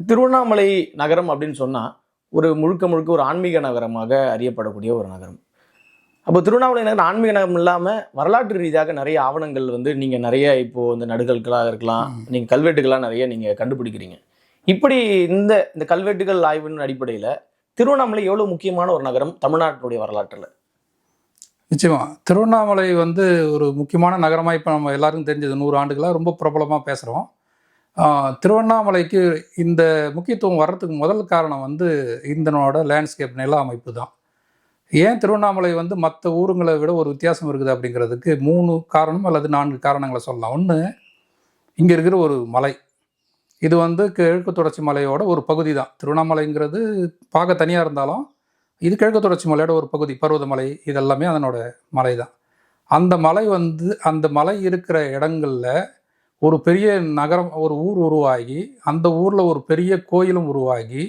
திருவண்ணாமலை நகரம் அப்படின்னு சொன்னால் ஒரு முழுக்க முழுக்க ஒரு ஆன்மீக நகரமாக அறியப்படக்கூடிய ஒரு நகரம். அப்போ திருவண்ணாமலை நகரம் ஆன்மீக நகரம் இல்லாமல் வரலாற்று ரீதியாக நிறைய ஆவணங்கள் வந்து நீங்கள் நிறைய இப்போது இந்த நடுகல்களாக இருக்கலாம் நீங்கள் கல்வெட்டுகளாக நிறைய நீங்கள் கண்டுபிடிக்கிறீங்க. இப்படி இந்த இந்த கல்வெட்டுகள் ஆய்வின் அடிப்படையில் திருவண்ணாமலை எவ்வளோ முக்கியமான ஒரு நகரம் தமிழ்நாட்டினுடைய வரலாற்றில்? நிச்சயமா. திருவண்ணாமலை வந்து ஒரு முக்கியமான நகரமாக இப்போ நம்ம எல்லாருக்கும் தெரிஞ்சது நூறு ஆண்டுகளாக ரொம்ப பிரபலமாக பேசுகிறோம் திருவண்ணாமலைக்கு இந்த முக்கியத்துவம் வர்றதுக்கு முதல் காரணம் வந்து இந்தனோட லேண்ட்ஸ்கேப் நில அமைப்பு தான். ஏன் திருவண்ணாமலை வந்து மற்ற ஊருங்களை விட ஒரு வித்தியாசம் இருக்குது அப்படிங்கிறதுக்கு மூணு காரணம் அல்லது நான்கு காரணங்களை சொல்லலாம். ஒன்று இங்கே இருக்கிற ஒரு மலை. இது வந்து கிழக்கு தொடர்ச்சி மலையோட ஒரு பகுதி தான். திருவண்ணாமலைங்கிறது பார்க்க தனியாக இருந்தாலும் இது கிழக்கு தொடர்ச்சி மலையோட ஒரு பகுதி பருவதமலை இதெல்லாமே அதனோட மலை தான். அந்த மலை வந்து அந்த மலை இருக்கிற இடங்களில் ஒரு பெரிய நகரம் ஒரு ஊர் உருவாகி அந்த ஊரில் ஒரு பெரிய கோயிலும் உருவாகி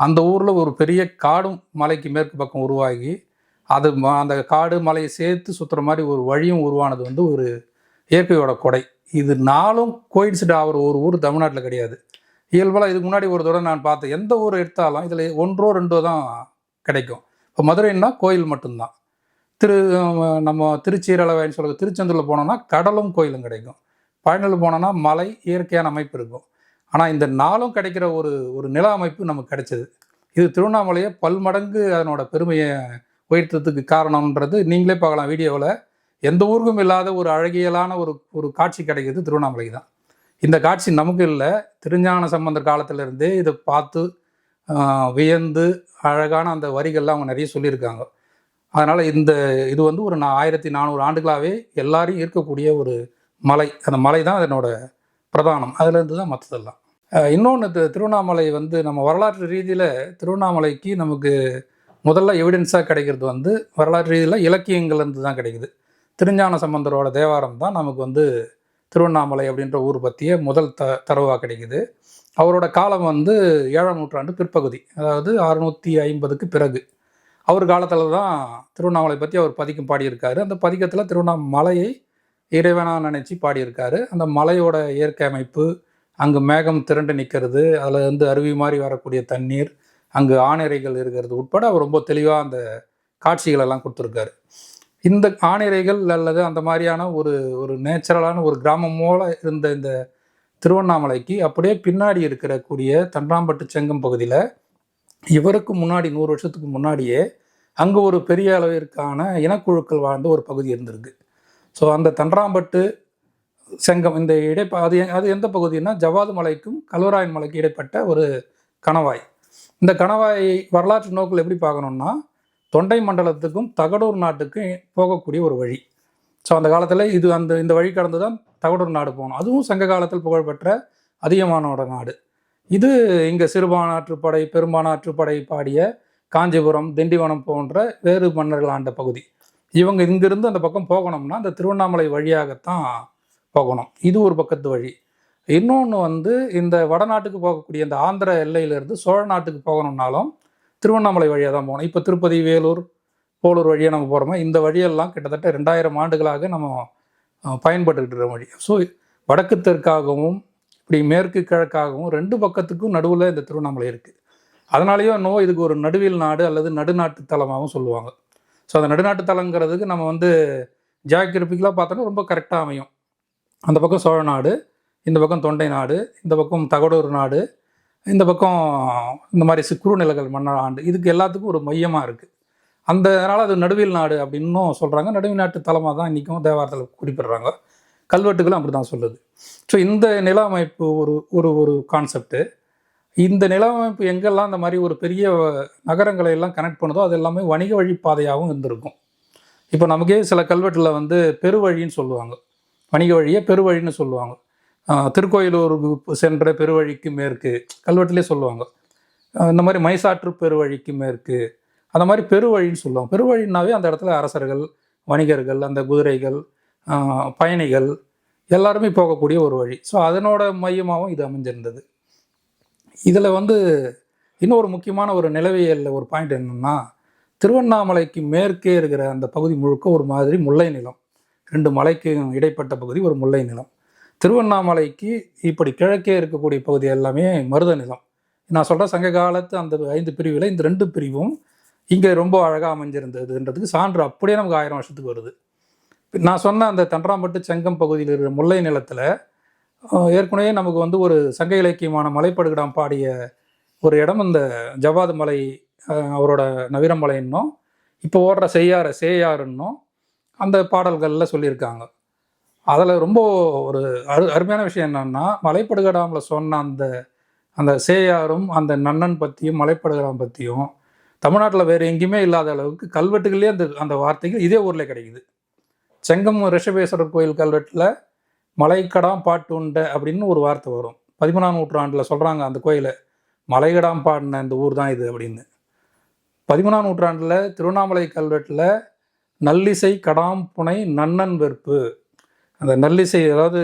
அந்த ஊரில் ஒரு பெரிய காடும் மலைக்கு மேற்கு பக்கம் உருவாகி அது அந்த காடு மலையை சேர்த்து சுற்றுற மாதிரி ஒரு வழியும் உருவானது வந்து ஒரு இயற்கையோட கொடை. இது நாளும் கோயின்சிட் ஆகிற ஒரு ஊர் தமிழ்நாட்டில் கிடையாது. இயல்பாக இதுக்கு முன்னாடி ஒரு தடவை நான் பார்த்தேன் எந்த ஊர் எடுத்தாலும் இதில் ஒன்றோ ரெண்டோ தான் கிடைக்கும். இப்போ மதுரைன்னா கோயில் மட்டும்தான். திரு நம்ம திருச்சீரளவைன்னு சொல்கிற திருச்செந்தூரில் போனோம்னா கடலும் கோயிலும் கிடைக்கும். பழனியில் போனோம்னா மலை இயற்கையான அமைப்பு இருக்கும். ஆனால் இந்த நாளும் கிடைக்கிற ஒரு ஒரு நில அமைப்பு நமக்கு கிடைச்சது. இது திருவண்ணாமலையை பல்மடங்கு அதனோட பெருமையை உயர்த்ததுக்கு காரணம்ன்றது நீங்களே பார்க்கலாம் வீடியோவில். எந்த ஊருக்கும் இல்லாத ஒரு அழகியலான ஒரு ஒரு காட்சி கிடைக்கிறது திருவண்ணாமலை தான். இந்த காட்சி நமக்கு இல்லை. திருஞான சம்பந்தர் காலத்திலேருந்தே இதை பார்த்து வியந்து அழகான அந்த வரிகள்லாம் அவங்க நிறைய சொல்லியிருக்காங்க. அதனால் இந்த இது வந்து ஒரு நான் ஆயிரத்தி நானூறு ஆண்டுகளாகவே எல்லாரையும் இருக்கக்கூடிய ஒரு மலை அந்த மலை தான் அதனோட பிரதானம். அதுலேருந்து தான் மற்றதெல்லாம் இன்னொன்று திருவண்ணாமலை வந்து நம்ம வரலாற்று ரீதியில் திருவண்ணாமலைக்கு நமக்கு முதல்ல எவிடன்ஸாக கிடைக்கிறது வந்து வரலாற்று ரீதியில் இலக்கியங்கள்லேருந்து தான் கிடைக்குது. திருஞான சம்பந்தரோட தேவாரம் தான் நமக்கு வந்து திருவண்ணாமலை அப்படின்ற ஊர் பற்றிய முதல் த தரவாக கிடைக்குது. அவரோட காலம் வந்து ஏழாம் நூற்றாண்டு பிற்பகுதி அதாவது அறுநூற்றி ஐம்பதுக்கு பிறகு. அவர் காலத்தில் தான் திருவண்ணாமலை பற்றி அவர் பதிக்கம் பாடியிருக்காரு. அந்த பதிக்கத்தில் திருவண்ணாமலையை இறைவனாக நினச்சி பாடியிருக்காரு. அந்த மலையோட இயற்கை அமைப்பு அங்கே மேகம் திரண்டு நிற்கிறது அதில் வந்து அருவி மாதிரி வரக்கூடிய தண்ணீர் அங்கு ஆணிரைகள் இருக்கிறது உட்பட அவர் ரொம்ப தெளிவாக அந்த காட்சிகள் எல்லாம் கொடுத்துருக்காரு. இந்த ஆணிரைகள் அல்லது அந்த மாதிரியான ஒரு ஒரு நேச்சுரலான ஒரு கிராமம் மூல இருந்த இந்த திருவண்ணாமலைக்கு அப்படியே பின்னாடி இருக்கிறக்கூடிய தண்டாம்பட்டு தன்றாம்பட்டு செங்கம் பகுதியில் இவருக்கு முன்னாடி நூறு வருஷத்துக்கு முன்னாடியே அங்கே ஒரு பெரிய அளவிற்கான இனக்குழுக்கள் வாழ்ந்த ஒரு பகுதி இருந்திருக்கு. ஸோ அந்த தன்றாம்பட்டு செங்கம் இந்த இடைப்ப அது அது எந்த பகுதின்னா ஜவாது மலைக்கும் கல்வராயன் மலைக்கும் இடைப்பட்ட ஒரு கணவாய். இந்த கணவாய் வரலாற்று நோக்கில் எப்படி பார்க்கணும்னா தொண்டை மண்டலத்துக்கும் தகடூர் நாட்டுக்கும் போகக்கூடிய ஒரு வழி. ஸோ அந்த காலத்தில் இது அந்த இந்த வழி கடந்து தான் தகடூர் நாடு போகணும். அதுவும் சங்க காலத்தில் புகழ்பெற்ற அதிகமானோட நாடு. இது இங்கே சிறுபானாற்றுப்படை பெரும்பானாற்றுப்படை பாடிய காஞ்சிபுரம் திண்டிவனம் போன்ற வேறு மன்னர்கள் ஆண்ட பகுதி. இவங்க இங்கிருந்து அந்த பக்கம் போகணும்னா அந்த திருவண்ணாமலை வழியாகத்தான் போகணும். இது ஒரு பக்கத்து வழி. இன்னொன்று வந்து இந்த வடநாட்டுக்கு போகக்கூடிய இந்த ஆந்திர எல்லையிலேருந்து சோழ நாட்டுக்கு போகணும்னாலும் திருவண்ணாமலை வழியாக தான் போகணும். இப்போ திருப்பதி வேலூர் போலூர் வழியாக நம்ம போகிறோமோ இந்த வழியெல்லாம் கிட்டத்தட்ட ரெண்டாயிரம் ஆண்டுகளாக நம்ம பயன்பட்டுக்கிட்டு இருக்கிற வழி. ஸோ வடக்கு தெற்காகவும் இப்படி மேற்கு கிழக்காகவும் ரெண்டு பக்கத்துக்கும் நடுவில் இந்த திருவண்ணாமலை இருக்குது அதனாலேயும் இன்னும் இதுக்கு ஒரு நடுவில் நாடு அல்லது நடுநாட்டு தலமாகவும் சொல்லுவாங்க. ஸோ அந்த நடுநாட்டு தலங்கிறதுக்கு நம்ம வந்து ஜியாகிரபிக்கலாக பார்த்தோன்னா ரொம்ப கரெக்டாக அமையும். அந்த பக்கம் சோழ நாடு இந்த பக்கம் தொண்டை நாடு இந்த பக்கம் தகடூர் நாடு இந்த பக்கம் இந்த மாதிரி சிக்குறு குறுநிலங்கள் மன்னர் ஆண்டு இதுக்கு எல்லாத்துக்கும் ஒரு மையமாக இருக்குது அந்த அதனால் அது நடுவில் நாடு அப்படின்னும் சொல்கிறாங்க நடுவில் நாட்டு தலமாக தான் இன்றைக்கும் தேவாரத்தில் குறிப்பிடுறாங்க. கல்வெட்டுகளும் அப்படி தான் சொல்லுது. ஸோ இந்த நில அமைப்பு ஒரு ஒரு ஒரு கான்செப்ட்டு இந்த நில அமைப்பு எங்கெல்லாம் அந்த மாதிரி ஒரு பெரிய நகரங்களை எல்லாம் கனெக்ட் பண்ணுதோ அது எல்லாமே வணிக வழி பாதையாகவும் இருந்திருக்கும். இப்போ நமக்கே சில கல்வெட்டில் வந்து பெருவழின்னு சொல்லுவாங்க. வணிக வழியை பெருவழின்னு சொல்லுவாங்க. திருக்கோயிலூர் சென்ற பெருவழிக்கு மேற்கு கல்வெட்டிலே சொல்லுவாங்க. இந்த மாதிரி மைசாற்று பெருவழிக்கு மேற்கு அந்த மாதிரி பெருவழின்னு சொல்லுவாங்க. பெருவழின்னாவே அந்த இடத்துல அரசர்கள் வணிகர்கள் அந்த குதிரைகள் பயணிகள் எல்லாருமே போகக்கூடிய ஒரு வழி. ஸோ அதனோட மையமாகவும் இது அமைஞ்சிருந்தது. இதில் வந்து இன்னொரு முக்கியமான ஒரு நிலவியல் ஒரு பாயிண்ட் என்னன்னா திருவண்ணாமலைக்கு மேற்கே இருக்கிற அந்த பகுதி முழுக்க ஒரு மாதிரி முல்லை நிலம். ரெண்டு மலைக்கு இடைப்பட்ட பகுதி ஒரு முல்லை நிலம். திருவண்ணாமலைக்கு இப்படி கிழக்கே இருக்கக்கூடிய பகுதி எல்லாமே மருத நிலம். நான் சொல்கிற சங்க காலத்து அந்த ஐந்து பிரிவில் இந்த ரெண்டு பிரிவும் இங்கே ரொம்ப அழகாக அமைஞ்சிருந்ததுன்றதுக்கு சான்று அப்படியே நமக்கு ஆயிரம் வருஷத்துக்கு வருது. நான் சொன்ன அந்த தன்றாம்பட்டு செங்கம் பகுதியில் இருக்கிற முல்லை நிலத்தில் ஏற்கனவே நமக்கு வந்து ஒரு சங்க இலக்கியமான மலைப்படுகிடாம் பாடிய ஒரு இடம் இந்த ஜவ்வாது மலை அவரோட நவீரமலை இன்னும் இப்போ ஓடுற செய்யார சேயாருன்னும் அந்த பாடல்களில் சொல்லியிருக்காங்க. அதில் ரொம்ப ஒரு அரு அருமையான விஷயம் என்னன்னா மலைப்படுகடாமில் சொன்ன அந்த அந்த சேயாரும் அந்த நன்னன் பற்றியும் மலைப்படுகடாம் பற்றியும் தமிழ்நாட்டில் வேறு எங்கேயுமே இல்லாத அளவுக்கு கல்வெட்டுகளே அந்த அந்த வார்த்தைகள் இதே ஊரில் கிடைக்குது. செங்கம் ரிஷபேஸ்வரர் கோயில் கல்வெட்டில் மலைக்கடாம் பாட்டுண்ட அப்படின்னு ஒரு வார்த்தை வரும். பதிமூணாம் நூற்றாண்டில் சொல்கிறாங்க அந்த கோயிலை மலைகடாம் பாடின இந்த ஊர் தான் இது அப்படின்னு. பதிமூணாம் நூற்றாண்டில் திருவண்ணாமலை கல்வெட்டில் நல்லிசை கடாம் புனை நன்னன் வெறுப்பு அந்த நல்லிசை அதாவது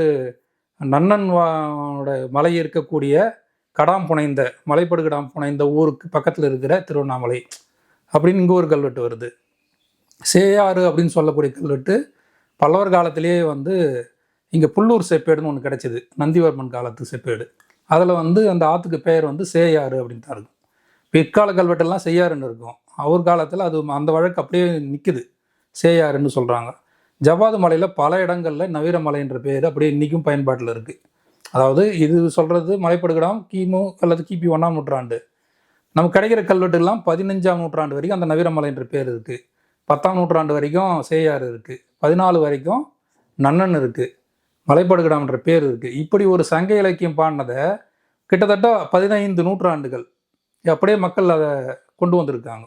நன்னன் வாட மலை இருக்கக்கூடிய கடாம் புனைந்த மலைப்படுகடாம் புனைந்த ஊருக்கு பக்கத்தில் இருக்கிற திருவண்ணாமலை அப்படின்னு இங்கே ஒரு கல்வெட்டு வருது. சேயாறு அப்படின்னு சொல்லக்கூடிய கல்வெட்டு பல்லவர் காலத்திலேயே வந்து இங்கே புல்லூர் செப்பேடுன்னு ஒன்று கிடச்சிது. நந்திவர்மன் காலத்து செப்பேடு. அதில் வந்து அந்த ஆற்றுக்கு பெயர் வந்து சேயாறு அப்படின்னு தான் இருக்கும் பிற்கால கல்வெட்டெல்லாம் செய்யாறுன்னு இருக்கும். அவர் காலத்தில் அது அந்த வழக்கு அப்படியே நிற்குது சேயாறுன்னு சொல்கிறாங்க ஜவ்வாது மலையில் பல இடங்களில் நவீரமலைன்ற பேர் அப்படியே இன்றைக்கும் பயன்பாட்டில் இருக்குது அதாவது இது சொல்கிறது மலைப்படுகிடம் கிமு அல்லது கிபி ஒன்றாம் நூற்றாண்டு. நமக்கு கிடைக்கிற கல்வெட்டுலாம் பதினஞ்சாம் நூற்றாண்டு வரைக்கும் அந்த நவீரமலைன்ற பேர் இருக்குது பத்தாம் நூற்றாண்டு வரைக்கும் சேயாறு இருக்குது பதினாலு வரைக்கும் நன்னன் இருக்குது மலைப்படுகிடாம்ன்ற பேர் இருக்குது இப்படி ஒரு சங்க இலக்கியம் பாடினதை கிட்டத்தட்ட பதினைந்து நூற்றாண்டுகள் அப்படியே மக்கள் அதை கொண்டு வந்திருக்காங்க.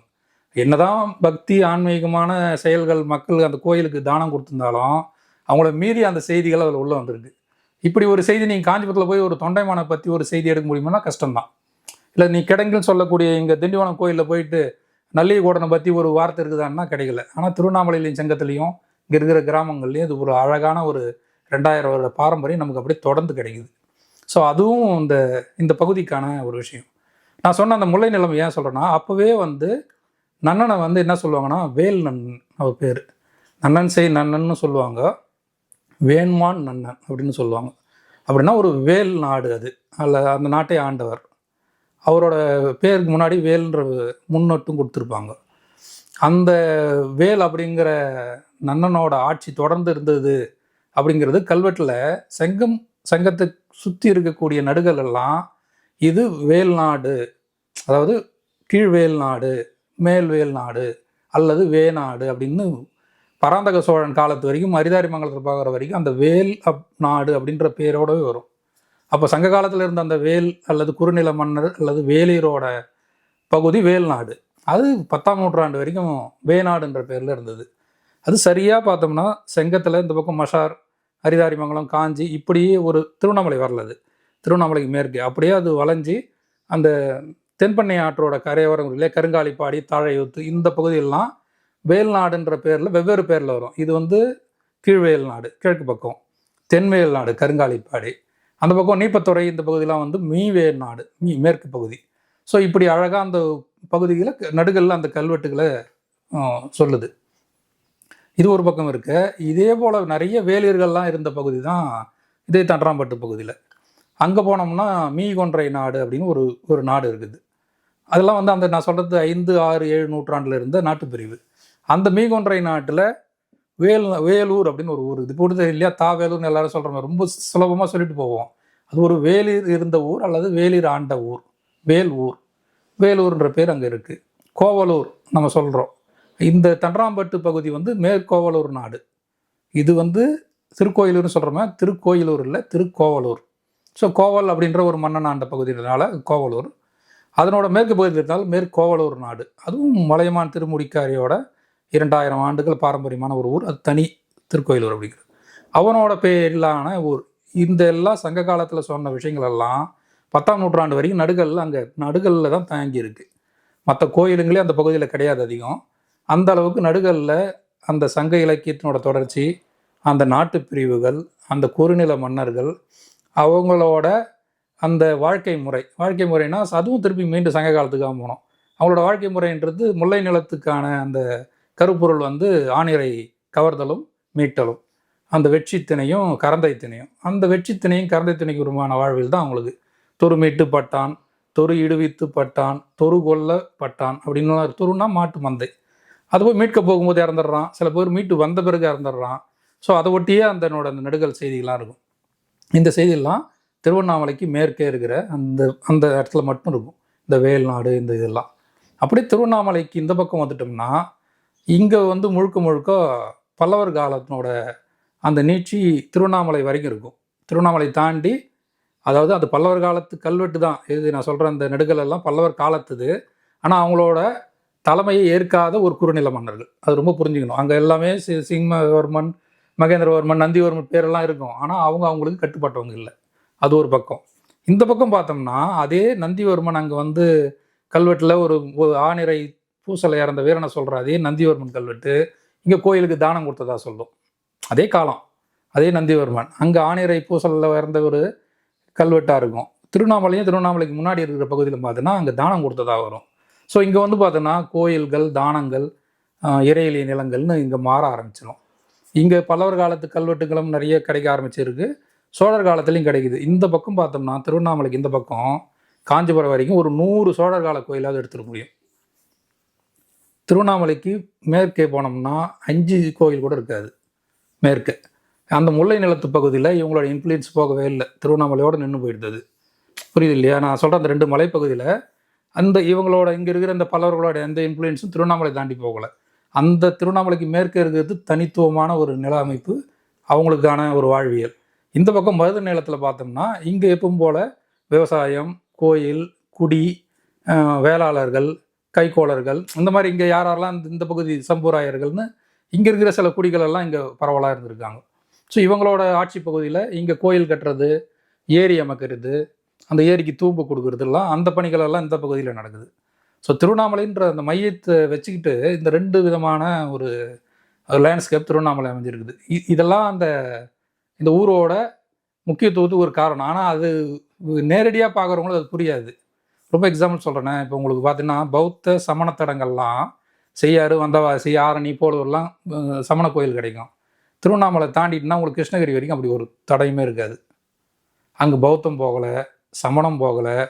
என்னதான் பக்தி ஆன்மீகமான செயல்கள் மக்கள் அந்த கோயிலுக்கு தானம் கொடுத்துருந்தாலும் அவங்கள மீறி அந்த செய்திகள் அதில் உள்ளே வந்திருக்கு. இப்படி ஒரு செய்தி நீங்கள் காஞ்சிபுரத்தில் போய் ஒரு தொண்டைமானை பற்றி ஒரு செய்தி எடுக்க முடியுமானா கஷ்டம்தான். இல்லை நீ கிடங்குன்னு சொல்லக்கூடிய இங்கே திண்டிவனம் கோயிலில் போயிட்டு நல்லிகோடனை பற்றி ஒரு வார்த்தை இருக்குதான்னா கிடைக்கல. ஆனால் திருவண்ணாமலையிலையும் செங்கத்துலேயும் இங்கே இருக்கிற கிராமங்கள்லேயும் இது ஒரு அழகான ஒரு ரெண்டாயிரம் வருட பாரம்பரியம் நமக்கு அப்படியே தொடர்ந்து கிடைக்குது. ஸோ அதுவும் இந்த இந்த பகுதிக்கான ஒரு விஷயம். நான் சொன்ன அந்த முல்லை நிலம் ஏன் சொல்கிறேன்னா அப்போவே வந்து நன்னனை வந்து என்ன சொல்லுவாங்கன்னா வேல் நன்னன் அவர் பேர். நன்னன் செய் நன்னன்னு சொல்லுவாங்க. வேண்மான் நன்னன் அப்படின்னு சொல்லுவாங்க. அப்படின்னா ஒரு வேல் நாடு அது. அல்ல அந்த நாட்டை ஆண்டவர். அவரோட பேருக்கு முன்னாடி வேல்ன்ற முன்னொட்டும் கொடுத்துருப்பாங்க. அந்த வேல் அப்படிங்கிற நன்னனோட ஆட்சி தொடர்ந்து இருந்தது. அப்படிங்கிறது கல்வெட்டில் செங்கம் செங்கத்தை சுற்றி இருக்கக்கூடிய நடுகள் எல்லாம் இது வேல்நாடு அதாவது கீழ்வேல் நாடு மேல்வேல் நாடு அல்லது வேநாடு அப்படின்னு பராந்தக சோழன் காலத்து வரைக்கும் அரிதாரிமங்கலத்தில் பார்க்குற வரைக்கும் அந்த வேல் அப் நாடு அப்படின்ற பேரோடவே வரும். அப்போ சங்க காலத்தில் இருந்த அந்த வேல் அல்லது குறுநில மன்னர் அல்லது வேலீரோட பகுதி வேல்நாடு அது பத்தாம் நூற்றாண்டு வரைக்கும் வேநாடுன்ற பேரில் இருந்தது. அது சரியாக பார்த்தோம்னா செங்கத்தில் இந்த பக்கம் மஷார் அரிதாரிமங்கலம் காஞ்சி இப்படியே ஒரு திருவண்ணாமலை வரலது. திருவண்ணாமலைக்கு மேற்கு. அப்படியே அது வளைஞ்சி அந்த தென்பண்ணை ஆற்றோட கரையோரம் இல்லையா கருங்காலிப்பாடி தாழையூத்து இந்த பகுதியெல்லாம் வேல்நாடுன்ற பேரில் வெவ்வேறு பேரில் வரும். இது வந்து கீழ்வேல் நாடு கிழக்கு பக்கம். தென்வேல் நாடு கருங்காலிப்பாடி. அந்த பக்கம் நீப்பத்துறை இந்த பகுதியெலாம் வந்து மீவேல் நாடு மீ மேற்கு பகுதி. ஸோ இப்படி அழகாக அந்த பகுதியில் நடுகளில் அந்த கல்வெட்டுகளை சொல்லுது. இது ஒரு பக்கம் இருக்கு. இதே போல் நிறைய வேலியர்கள்லாம் இருந்த பகுதி தான் இதே தண்டராம்பட்டு பகுதியில். அங்கே போனோம்னா மீகொன்றை நாடு அப்படின்னு ஒரு ஒரு நாடு இருக்குது. அதெல்லாம் வந்து அந்த நான் சொல்கிறது ஐந்து ஆறு ஏழு நூற்றாண்டில் இருந்த நாட்டுப்பிரிவு. அந்த மீகொன்றை நாட்டில் வேல் வேலூர் அப்படின்னு ஒரு ஊர். இது போட்டு இல்லையா? தா வேலூர்னு எல்லாரும் சொல்கிற மாதிரி ரொம்ப சுலபமாக சொல்லிட்டு போவோம். அது ஒரு வேலிர் இருந்த ஊர் அல்லது வேலிர் ஆண்ட ஊர். வேல் ஊர். வேலூர்ன்ற பேர் அங்கே இருக்குது கோவலூர் நம்ம சொல்கிறோம் இந்த தண்டராம்பட்டு பகுதி வந்து மேற்கோவலூர் நாடு. இது வந்து திருக்கோயிலூர்னு சொல்கிறோமே திருக்கோயிலூர் இல்லை திருக்கோவலூர். ஸோ கோவல் அப்படின்ற ஒரு மன்னன் ஆண்ட பகுதியினால கோவலூர். அதனோட மேற்கு பகுதியில் இருந்தால் மேற்கோவலூர் நாடு. அதுவும் மலையமான் திருமுடிக்காரியோட இரண்டாயிரம் ஆண்டுகள் பாரம்பரியமான ஒரு ஊர். அது தனி திருக்கோயிலூர் அப்படிங்கிறது அவனோட பேரிலான ஊர். இந்த எல்லாம் சங்க காலத்தில் சொன்ன விஷயங்கள் எல்லாம் பத்தாம் நூற்றாண்டு வரைக்கும் நடுகல்ல அங்கே நடுகல்ல தான் தாங்கி இருக்குது மற்ற கோயிலுங்களே அந்த பகுதியில் கிடையாது அதிகம். அந்த அளவுக்கு நடுகளில் அந்த சங்க இலக்கியத்தினோட தொடர்ச்சி அந்த நாட்டு பிரிவுகள் அந்த குறுநில மன்னர்கள் அவங்களோட அந்த வாழ்க்கை முறை. வாழ்க்கை முறைனா அதுவும் திருப்பி மீண்டும் சங்க காலத்துக்காக போனோம். அவங்களோட வாழ்க்கை முறைன்றது முல்லை நிலத்துக்கான அந்த கருப்பொருள் வந்து ஆணிரை கவர்தலும் மீட்டலும். அந்த வெற்றி திணையும் கரந்தை திணையும். அந்த வெற்றி திணையும் கரந்தை திணைக்கு உருவான வாழ்வில் தான் அவங்களுக்கு தொரு மீட்டு பட்டான் தொரு இடுவித்து பட்டான் தொரு கொல்லப்பட்டான் அப்படின்னு தொருன்னா மாட்டு மந்தை. அது போய் மீட்க போகும்போது இறந்துடுறான். சில பேர் மீட்டு வந்த பிறகு இறந்துடுறான். ஸோ அதை ஒட்டியே அந்தனோட அந்த நெடுகல் செய்திகள்லாம் இருக்கும். இந்த செய்தியெல்லாம் திருவண்ணாமலைக்கு மேற்கே இருக்கிற அந்த அந்த இடத்துல மட்டும் இருக்கும். இந்த வேல்நாடு இந்த இதெல்லாம். அப்படியே திருவண்ணாமலைக்கு இந்த பக்கம் வந்துட்டோம்னா இங்கே வந்து முழுக்க முழுக்க பல்லவர் காலத்தினோட அந்த நீட்சி திருவண்ணாமலை வரைக்கும் இருக்கும். திருவண்ணாமலை தாண்டி அதாவது அது பல்லவர் காலத்து கல்வெட்டு தான். இது நான் சொல்கிற அந்த நெடுகல் எல்லாம் பல்லவர் காலத்துது. ஆனால் அவங்களோட தலைமையை ஏற்காத ஒரு குறுநில மன்னர்கள். அது ரொம்ப புரிஞ்சுக்கணும். அங்கே எல்லாமே சி- சிம்மவர்மன் மகேந்திரவர்மன் நந்திவர்மன் பேரெல்லாம் இருக்கும். ஆனால் அவங்க அவங்களுக்கு கட்டுப்பட்டவங்க இல்லை. அது ஒரு பக்கம். இந்த பக்கம் பார்த்தோம்னா அதே நந்திவர்மன் அங்கே வந்து கல்வெட்டில் ஒரு ஒரு ஆணிரை பூசலை இறந்த வீரனை சொல்கிற அதே நந்திவர்மன் கல்வெட்டு இங்கே கோயிலுக்கு தானம் கொடுத்ததா சொல்லும். அதே காலம். அதே நந்திவர்மன். அங்கே ஆணிரை பூசலில் இறந்த ஒரு கல்வெட்டாக இருக்கும். திருவண்ணாமலையும் திருவண்ணாமலைக்கு முன்னாடி இருக்கிற பகுதியில் பார்த்தோன்னா அங்கே தானம் கொடுத்ததாக வரும். ஸோ இங்கே வந்து பார்த்தோன்னா கோயில்கள் தானங்கள் ஆஹ், இறையிலி நிலங்கள்னு இங்கே மாற ஆரம்பிச்சிடும் இங்கே பல்லவர் காலத்து கல்வெட்டுகளும் நிறைய கிடைக்க ஆரம்பிச்சிருக்கு. சோழர் காலத்துலேயும் கிடைக்குது. இந்த பக்கம் பார்த்தோம்னா திருவண்ணாமலைக்கு இந்த பக்கம் காஞ்சிபுரம் வரைக்கும் ஒரு நூறு சோழர் கால கோயிலாவது எடுத்துட முடியும். திருவண்ணாமலைக்கு மேற்கே போனோம்னா அஞ்சு கோயில் கூட இருக்காது மேற்கே. அந்த முல்லை நிலத்து பகுதியில் இவங்களோட இன்ஃப்ளூயன்ஸ் போகவே இல்லை. திருவண்ணாமலையோட நின்று போயிடுது புரியுது இல்லையா? நான் சொல்கிற அந்த ரெண்டு மலைப்பகுதியில் அந்த இவங்களோட இங்கே இருக்கிற இந்த பல்லவர்களோட எந்த இன்ஃப்ளூயன்ஸும் திருவண்ணாமலை தாண்டி போகலை. அந்த திருவண்ணாமலைக்கு மேற்கே இருக்கிறது தனித்துவமான ஒரு நில அமைப்பு அவங்களுக்கான ஒரு வாழ்வியல். இந்த பக்கம் மருத நிலத்தில் பார்த்தோம்னா இங்கே எப்பவும் போல் விவசாயம் கோயில் குடி வேளாளர்கள் கைக்கோளர்கள் இந்த மாதிரி இங்கே யார் யாரெல்லாம் இந்த- இந்த பகுதி சம்பூராயர்கள்னு இங்கே இருக்கிற சில குடிகளெல்லாம் இங்கே பரவலாக இருந்திருக்காங்க. ஸோ இவங்களோட ஆட்சி பகுதியில் இங்கே கோயில் கட்டுறது ஏரி அமைக்கிறது அந்த ஏரிக்கு தூம்பு கொடுக்கறதுலாம் அந்த பணிகள் எல்லாம் இந்த பகுதியில் நடக்குது. ஸோ திருவண்ணாமலைன்ற அந்த மையத்தை வச்சுக்கிட்டு இந்த ரெண்டு விதமான ஒரு லேண்ட்ஸ்கேப் திருவண்ணாமலை அமைஞ்சிருக்குது. இதெல்லாம் அந்த இந்த ஊரோட முக்கியத்துவத்துக்கு ஒரு காரணம். ஆனால் அது நேரடியாக பார்க்குறவங்களுக்கு அது புரியாது. ரொம்ப எக்ஸாம்பிள் சொல்கிறேன் இப்போ உங்களுக்கு பார்த்தீங்கன்னா பௌத்த சமண தடங்கள்லாம் செய்யாறு வந்தவாசி ஆரணி போலூர்லாம் சமண கோயில் கிடைக்கும். திருவண்ணாமலை தாண்டிட்டுனா உங்களுக்கு கிருஷ்ணகிரி வரைக்கும் அப்படி ஒரு தடையுமே இருக்காது. அங்கே பௌத்தம் போகலை. சமணம் போகலை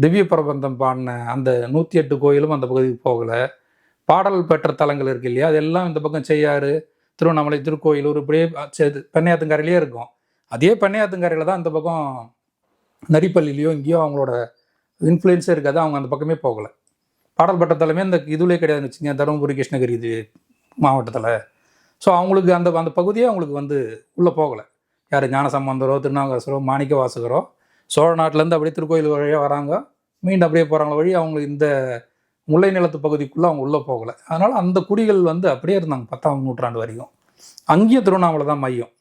திவ்ய பிரபந்தம் பாடின அந்த நூற்றி எட்டு கோயிலும் அந்த பகுதிக்கு போகலை. பாடல் பெற்ற தலங்கள் இருக்கு இல்லையா? அதெல்லாம் இந்த பக்கம் செய்யாறு திருவண்ணாமலை திருக்கோயிலூர் இப்படியே சே- பெண்ணையாத்தங்கரையிலே இருக்கும். அதே பெண்ணையாத்தங்கரையில் தான் இந்த பக்கம் நரிப்பள்ளிலையோ இங்கேயோ அவங்களோட இன்ஃப்ளூயன்ஸே இருக்காது. அவங்க அந்த பக்கமே போகலை. பாடல் பெற்ற தலமே இந்த இதுலேயே கிடையாதுன்னு வச்சுங்க தருமபுரி கிருஷ்ணகிரி இது மாவட்டத்தில். ஸோ அவங்களுக்கு அந்த அந்த பகுதியே அவங்களுக்கு வந்து உள்ளே போகலை. யார் ஞானசம்பந்தரோ திருநாவுக்கரசரோ மாணிக்க வாசகரோ சோழ நாட்டிலேருந்து அப்படியே திருக்கோயில் வழியாக வராங்க. மீண்டும் அப்படியே போகிறாங்க வழி அவங்களுக்கு இந்த முல்லை நிலத்து பகுதிக்குள்ளே அவங்க உள்ளே போகலை. அதனால் அந்த குடிகள் வந்து அப்படியே இருந்தாங்க பத்தாம் நூற்றாண்டு வரைக்கும் அங்கேயும் திருவண்ணாமலை தான் மையம்.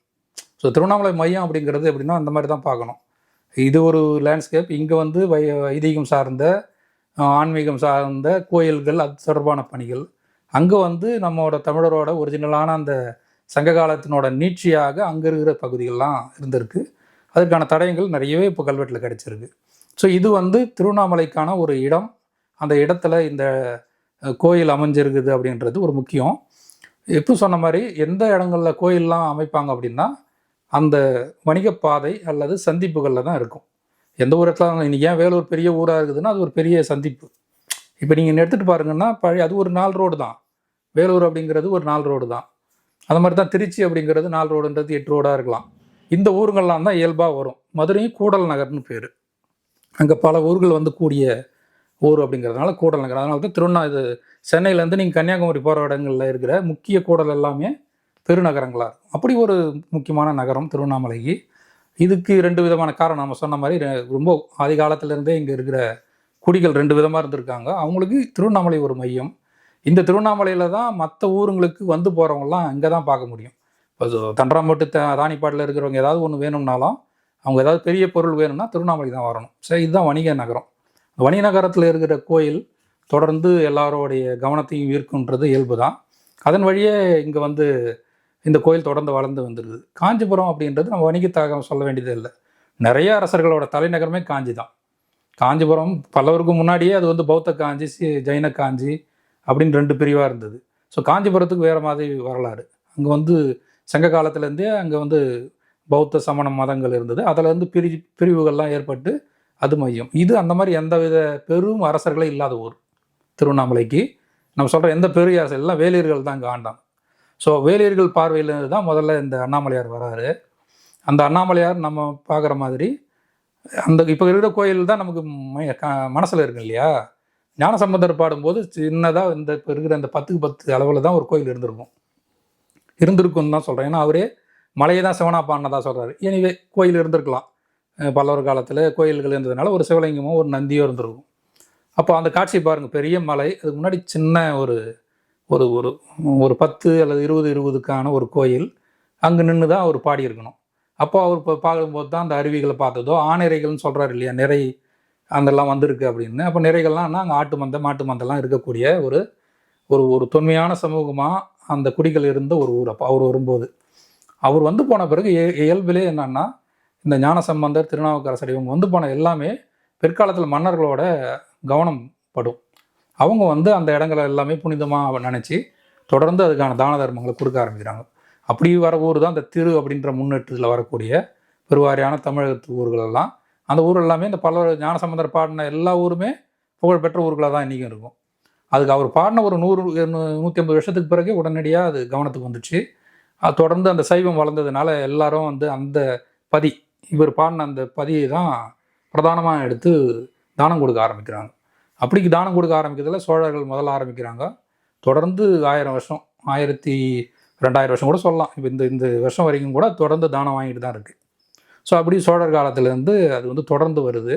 ஸோ திருவண்ணாமலை மையம் அப்படிங்கிறது எப்படின்னா அந்த மாதிரி தான் பார்க்கணும். இது ஒரு லேண்ட்ஸ்கேப் இங்கே வந்து வை வைதீகம் சார்ந்த ஆன்மீகம் சார்ந்த கோயில்கள் அது தொடர்பான பணிகள். அங்கே வந்து நம்மளோட தமிழரோட ஒரிஜினலான அந்த சங்க காலத்தினோட நீட்சியாக அங்கே இருக்கிற பகுதிகள்லாம் இருந்திருக்கு. அதற்கான தடயங்கள் நிறையவே இப்போ கல்வெட்டில் கிடச்சிருக்கு. ஸோ இது வந்து திருவண்ணாமலைக்கான ஒரு இடம். அந்த இடத்துல இந்த கோயில் அமைஞ்சிருக்குது அப்படின்றது ஒரு முக்கியம். எப்போ சொன்ன மாதிரி எந்த இடங்களில் கோயிலெலாம் அமைப்பாங்க அப்படின்னா அந்த வணிகப்பாதை அல்லது சந்திப்புகளில் தான் இருக்கும். எந்த ஒரு இடத்துல இன்றைக்கி ஏன் வேலூர் பெரிய ஊராக இருக்குதுன்னா அது ஒரு பெரிய சந்திப்பு. இப்போ நீங்கள் எடுத்துகிட்டு பாருங்கன்னா பழைய அது ஒரு நாலு ரோடு தான். வேலூர் அப்படிங்கிறது ஒரு நாலு ரோடு தான். அது மாதிரி தான் திருச்சி அப்படிங்கிறது நாலு ரோடுன்றது எட்டு ரோடாக இருக்கலாம். இந்த ஊருங்கள்லாம் தான் இயல்பாக வரும். மதுரையும் கூடல் நகர்னு பேர். அங்கே பல ஊர்கள் வந்து கூடிய ஊர் அப்படிங்கிறதுனால கூடல் நகர். அதனால தான் திருவண்ணா இது சென்னையிலேருந்து நீங்கள் கன்னியாகுமரி போகிற இடங்களில் இருக்கிற முக்கிய கூடல் எல்லாமே பெருநகரங்களாக இருக்கும். அப்படி ஒரு முக்கியமான நகரம் திருவண்ணாமலைக்கு. இதுக்கு ரெண்டு விதமான காரணம். நம்ம சொன்ன மாதிரி ரொம்ப ஆதி காலத்திலேருந்தே இங்கே இருக்கிற குடிகள் ரெண்டு விதமாக இருந்திருக்காங்க. அவங்களுக்கு திருவண்ணாமலை ஒரு மையம். இந்த திருவண்ணாமலையில் தான் மற்ற ஊருங்களுக்கு வந்து போகிறவங்கலாம் இங்கே தான் பார்க்க முடியும். தண்டராம்பட்டு த ராணிப்பாட்டில் இருக்கிறவங்க ஏதாவது ஒன்று வேணும்னாலும் அவங்க ஏதாவது பெரிய பொருள் வேணும்னா திருவண்ணாமலை தான் வரணும். சரி இதுதான் வணிக நகரம். வணிக நகரத்தில் இருக்கிற கோயில் தொடர்ந்து எல்லாரோடைய கவனத்தையும் ஈர்க்குன்றது இயல்பு தான் அதன் வழியே இங்கே வந்து இந்த கோயில் தொடர்ந்து வளர்ந்து வந்துடுது காஞ்சிபுரம் அப்படின்றது நம்ம வணிகத்தாக சொல்ல வேண்டியது இல்லை. நிறைய அரசர்களோட தலைநகரமே காஞ்சி தான் காஞ்சிபுரம் பல்லவருக்கு முன்னாடியே அது வந்து பௌத்த காஞ்சி ஜெயின ஜைன காஞ்சி அப்படின்னு ரெண்டு பிரிவாக இருந்தது. ஸோ காஞ்சிபுரத்துக்கு வேறு மாதிரி வரலாறு. அங்கே வந்து சங்க காலத்துலேருந்தே அங்கே வந்து பௌத்த சமண மதங்கள் இருந்தது. அதிலேருந்து பிரி பிரிவுகள்லாம் ஏற்பட்டு அது மையம். இது அந்த மாதிரி எந்தவித பெரும் அரசர்களே இல்லாத ஊர் திருவண்ணாமலைக்கு. நம்ம சொல்கிற எந்த பெரிய அரசர் எல்லாம் வேலியர்கள் தான் இங்கே ஆண்டாங்க. ஸோ வேலியர்கள் பார்வையில் தான் முதல்ல இந்த அண்ணாமலையார் வராரு. அந்த அண்ணாமலையார் நம்ம பார்க்குற மாதிரி அந்த இப்போ இருக்கிற கோயில் தான் நமக்கு மனசில் இருக்கு இல்லையா? ஞானசம்பந்தர் பாடும்போது சின்னதாக இந்த இப்போ இருக்கிற இந்த பத்துக்கு பத்து அளவில் தான் ஒரு கோயில் இருந்திருக்கும். இருந்திருக்கும்னு தான் சொல்கிறேன் ஏன்னா அவரே மலையை தான் சிவனா பாடினதா சொல்கிறாரு எனவே கோயில் இருந்திருக்கலாம். பல்லவர் காலத்தில் கோயில்கள் இருந்ததுனால ஒரு சிவலிங்கமோ ஒரு நந்தியோ இருந்திருக்கும். அப்போ அந்த காட்சி பாருங்கள் பெரிய மலை. அதுக்கு முன்னாடி சின்ன ஒரு ஒரு ஒரு ஒரு பத்து அல்லது இருபது இருபதுக்கான ஒரு கோயில். அங்கே நின்று தான் அவர் பாடியிருக்கணும். அப்போ அவர் இப்போ பார்க்கும்போது தான் அந்த அருவிகளை பார்த்ததோ ஆணிரைகள்னு சொல்கிறாரு இல்லையா? நிறை அதெல்லாம் வந்திருக்கு அப்படின்னு. அப்போ நிறைகள்லாம் அங்கே ஆட்டு மந்தை மாட்டு மந்தெல்லாம் இருக்கக்கூடிய ஒரு ஒரு ஒரு தொன்மையான சமூகமாக அந்த குடிகள் இருந்த ஒரு ஊர். அப்போ அவர் வரும்போது அவர் வந்து போன பிறகு இய- இயல்பிலே என்னன்னா இந்த ஞானசம்பந்தர் திருநாவுக்கரசர் இவங்க வந்து போன எல்லாமே பிற்காலத்தில் மன்னர்களோட கவனம் படும். அவங்க வந்து அந்த இடங்களை எல்லாமே புனிதமாக நினச்சி தொடர்ந்து அதுக்கான தான தர்மங்களை கொடுக்க ஆரம்பிக்கிறாங்க. அப்படி வர ஊர் தான் இந்த திரு அப்படின்ற முன்னேற்றத்தில் வரக்கூடிய பெருவாரியான தமிழகத்து ஊர்கள் எல்லாம். அந்த ஊர் எல்லாமே இந்த பல ஞானசம்பந்தர் பாடின எல்லா ஊருமே புகழ்பெற்ற ஊர்களாக தான் இன்றைக்கும் இருக்கும். அதுக்கு அவர் பாடின ஒரு நூறு நூற்றி ஐம்பது வருஷத்துக்கு பிறகு உடனடியாக அது கவனத்துக்கு வந்துச்சு. அது தொடர்ந்து அந்த சைவம் வளர்ந்ததுனால எல்லாரும் வந்து அந்த பதி இவர் பாடின அந்த பதியை தான் பிரதானமாக எடுத்து தானம் கொடுக்க ஆரம்பிக்கிறாங்க. அப்படி தானம் கொடுக்க ஆரம்பிக்கிறதுல சோழர்கள் முதல்ல ஆரம்பிக்கிறாங்க. தொடர்ந்து ஆயிரம் வருஷம் ஆயிரத்தி ரெண்டாயிரம் வருஷம் கூட சொல்லலாம். இப்போ இந்த இந்த வருஷம் வரைக்கும் கூட தொடர்ந்து தானம் வாங்கிட்டு தான் இருக்குது ஸோ அப்படி சோழர் காலத்துலேருந்து அது வந்து தொடர்ந்து வருது.